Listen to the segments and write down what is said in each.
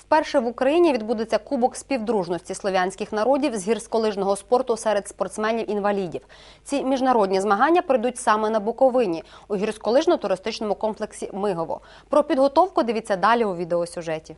Вперше в Україні відбудеться Кубок співдружності слов'янських народів з гірськолижного спорту серед спортсменів-інвалідів. Ці міжнародні змагання пройдуть саме на Буковині у гірськолижно-туристичному комплексі Мигово. Про підготовку дивіться далі у відеосюжеті.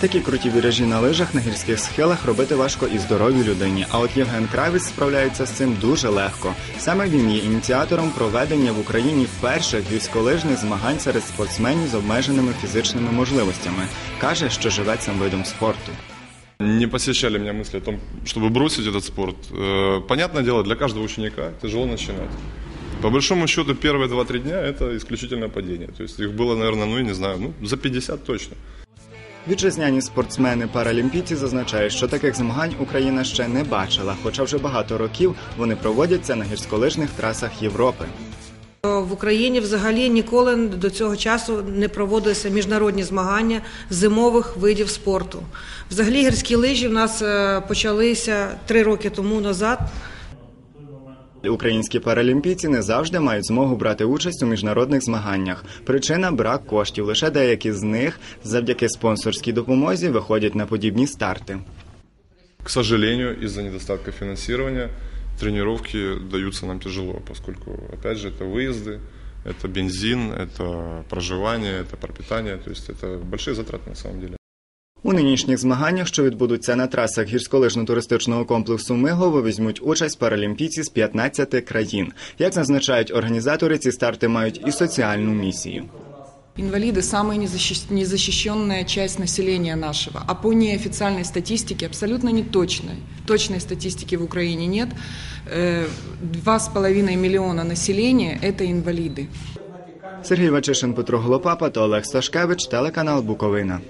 Такі круті віражі на лижах на гірських схилах робити важко і здоровій людині. А от Євген Кравець справляється з цим дуже легко. Саме він є ініціатором проведення в Україні перших гірськолижних змагань серед спортсменів з обмеженими фізичними можливостями. каже, що живе цим видом спорту. Не посещали меня мысли о том, чтобы бросить этот спорт. Э, Понятное дело, для каждого ученика тяжело начинать. По большому счету, первые 2-3 дня это исключительно падение. То есть их было, наверное, ну, я не знаю, ну, за 50 точно. Вітчизняні спортсмени-паралімпійці зазначають, що таких змагань Україна ще не бачила, хоча вже багато років вони проводяться на гірськолижних трасах Європи. В Україні взагалі ніколи до цього часу не проводилися міжнародні змагання зимових видів спорту. Взагалі гірські лижі в нас е, почалися три роки тому назад. Українські паралімпійці не завжди мають змогу брати участь у міжнародних змаганнях. Причина брак коштів. Лише деякі з них завдяки спонсорській допомозі виходять на подібні старти. К сожалению, из-за недостатка финансирования тренировки даются нам тяжело, поскольку, опять же, это выезды, это бензин, это проживание, это пропитание. То есть это большие затраты на самом деле. У нинішніх змаганнях, що відбудуться на трасах гірськолижно-туристичного комплексу Мигово, візьмуть участь паралімпійці з 15 країн. Як зазначають організатори, ці старти мають і соціальну місію. Инвалиды – самая незащищ- незащищенная часть населения нашего. А по неофициальной статистике, абсолютно неточной, точной статистики в Украине нет, э, два с половиной миллиона населения – это инвалиды. Сергій Вачишин, Петро Голопапа та Олег Сташкевич, телеканал Буковина.